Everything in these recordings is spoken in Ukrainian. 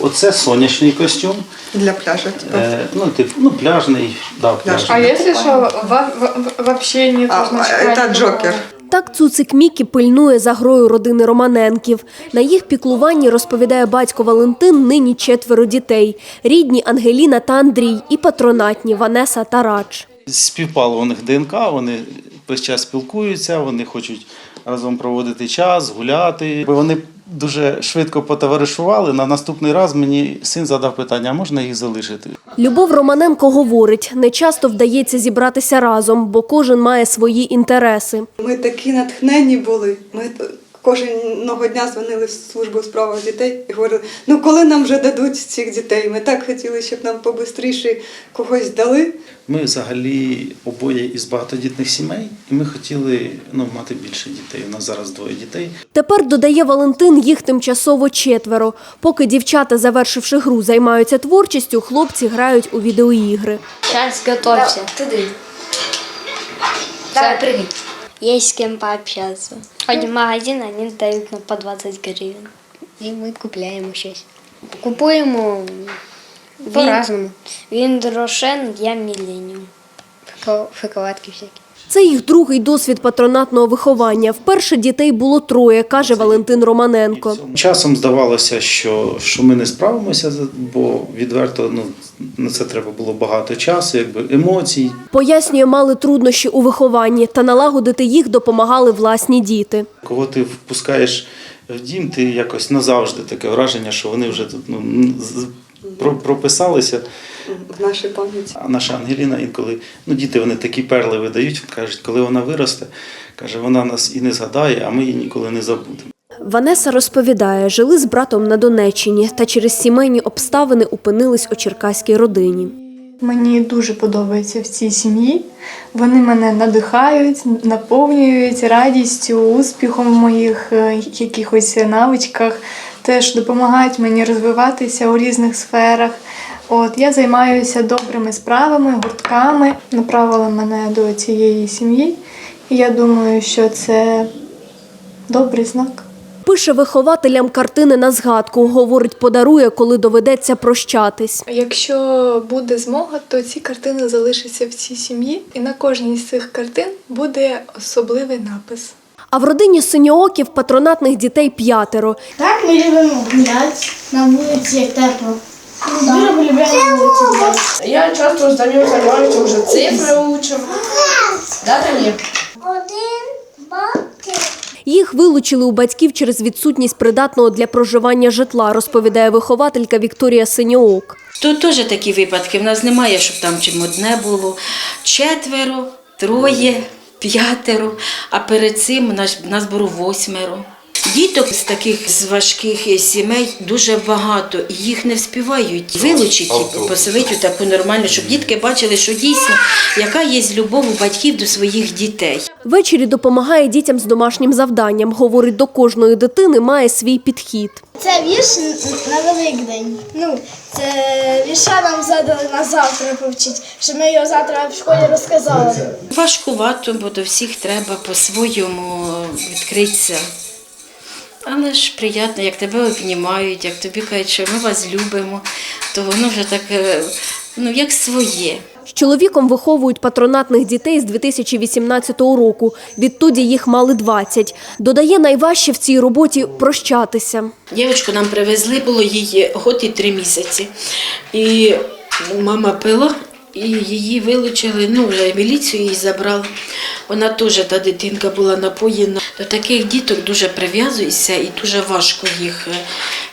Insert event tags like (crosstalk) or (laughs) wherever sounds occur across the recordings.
Оце сонячний костюм. Для типу. Е, ну, тип, ну, пляжний, да, Пляж. пляжний. А если что, во- во- вообще нет А, это? Джокер. Так цуцик Мікі пильнує за грою родини Романенків. На їх піклуванні, розповідає батько Валентин, нині четверо дітей. Рідні Ангеліна та Андрій і патронатні Ванеса та Радж. Співпало у них ДНК, вони весь час спілкуються, вони хочуть разом проводити час, гуляти. Вони дуже швидко потоваришували. На наступний раз мені син задав питання, а можна їх залишити? Любов Романенко говорить, не часто вдається зібратися разом, бо кожен має свої інтереси. Ми такі натхнені були. Ми кожного дня дзвонили в службу у справах дітей і говорили: ну коли нам вже дадуть цих дітей? Ми так хотіли, щоб нам побистріше когось дали. Ми взагалі обоє із багатодітних сімей, і ми хотіли ну, мати більше дітей. У нас зараз двоє дітей. Тепер додає Валентин, їх тимчасово четверо. Поки дівчата, завершивши гру, займаються творчістю, хлопці грають у відеоігри. Сейчас готовься. Туди. Давай, прыгай. Есть с кем пообщаться. Ходим в магазин, они дают нам по 20 гривен. И мы купляем щось. Купуємо по-разному. Він Рошен, я Міленіум. Шоколадки всякі. Це їх другий досвід патронатного виховання. Вперше дітей було троє, каже Валентин Романенко. Часом здавалося, що, що ми не справимося, бо відверто ну, на це треба було багато часу, якби емоцій. Пояснює, мали труднощі у вихованні, та налагодити їх допомагали власні діти. Кого ти впускаєш в дім, ти якось назавжди таке враження, що вони вже тут ну, прописалися. В нашій пам'яті. А наша Ангеліна інколи, ну діти вони такі перли видають, кажуть, коли вона виросте, каже, вона нас і не згадає, а ми її ніколи не забудемо. Ванеса розповідає, жили з братом на Донеччині та через сімейні обставини опинились у черкаській родині. Мені дуже подобається в цій сім'ї. Вони мене надихають, наповнюють радістю, успіхом в моїх е, якихось навичках, теж допомагають мені розвиватися у різних сферах. От я займаюся добрими справами, гуртками. Направила мене до цієї сім'ї, і я думаю, що це добрий знак. Пише вихователям картини на згадку, говорить, подарує, коли доведеться прощатись. Якщо буде змога, то ці картини залишаться в цій сім'ї, і на кожній з цих картин буде особливий напис. А в родині синьооків патронатних дітей п'ятеро. Так, ми любимо гуляти на вулиці, як тепло. Дуже полюбляємо вулиці гуляти. Я часто з Даню займаюся вже цифри учимо. Да, Дані? Один, два, три. Їх вилучили у батьків через відсутність придатного для проживання житла, розповідає вихователька Вікторія Синьоок. Тут теж такі випадки. В нас немає, щоб там чим одне було. Четверо, троє, п'ятеро, а перед цим нас, було восьмеро. Діток з таких з важких сімей дуже багато, і їх не вспівають вилучити у таку нормальну, щоб дітки бачили, що дійсно яка є любов у батьків до своїх дітей. Ввечері допомагає дітям з домашнім завданням. Говорить, до кожної дитини має свій підхід. Це вірш на Великдень. Ну, це вірша нам задали на завтра повчити, що ми його завтра в школі розказали. Важкувато, бо до всіх треба по-своєму відкритися. Але ж приємно, як тебе обнімають, як тобі кажуть, що ми вас любимо, то воно вже таке, ну, як своє. З чоловіком виховують патронатних дітей з 2018 року. Відтоді їх мали 20. Додає, найважче в цій роботі прощатися. Дівчинку нам привезли, було їй год і три місяці. І мама пила, і її вилучили, ну вже міліцію її забрали. Вона теж та дитинка була напоєна. До таких діток дуже прив'язуєшся і дуже важко їх е,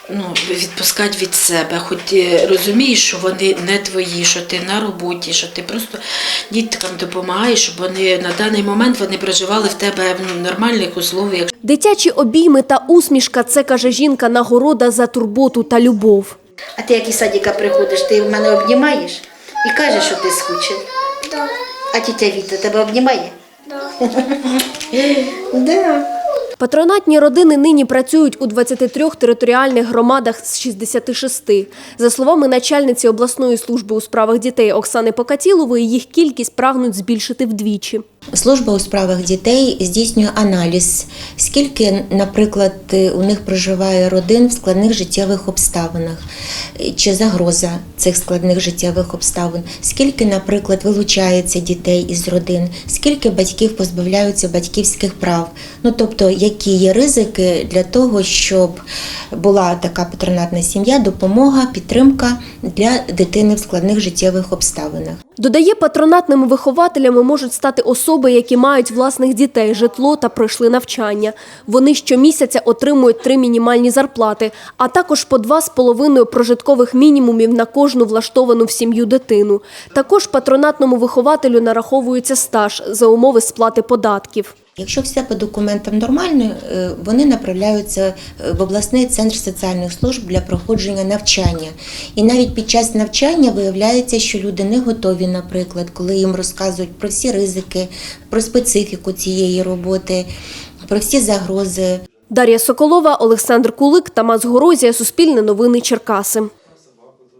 ну, відпускати від себе. Хоч е, розумієш, що вони не твої, що ти на роботі, що ти просто діткам допомагаєш, щоб вони на даний момент вони проживали в тебе в ну, нормальних условіях. Дитячі обійми та усмішка це каже жінка нагорода за турботу та любов. А ти як із садика приходиш, ти в мене обнімаєш і каже, що ти скучив. Так. А тітя Віта тебе обнімає? Да. (laughs) Патронатні родини нині працюють у 23 територіальних громадах з 66. За словами начальниці обласної служби у справах дітей Оксани Покатілової, їх кількість прагнуть збільшити вдвічі. Служба у справах дітей здійснює аналіз, скільки, наприклад, у них проживає родин в складних життєвих обставинах. чи загроза цих складних життєвих обставин, скільки, наприклад, вилучається дітей із родин, скільки батьків позбавляються батьківських прав. Ну тобто, які є ризики для того, щоб була така патронатна сім'я, допомога, підтримка для дитини в складних життєвих обставинах. Додає, патронатними вихователями можуть стати особи, які мають власних дітей, житло та пройшли навчання. Вони щомісяця отримують три мінімальні зарплати, а також по два з половиною прожиткових мінімумів на кожну влаштовану в сім'ю дитину. Також патронатному вихователю нараховується стаж за умови сплати податків. Якщо все по документам нормально, е, вони направляються е, в обласний центр соціальних служб для проходження навчання. І навіть під час навчання виявляється, що люди не готові, наприклад, коли їм розказують про всі ризики, про специфіку цієї роботи, про всі загрози. Дар'я Соколова, Олександр Кулик, Тамас Горозія, Суспільне новини Черкаси.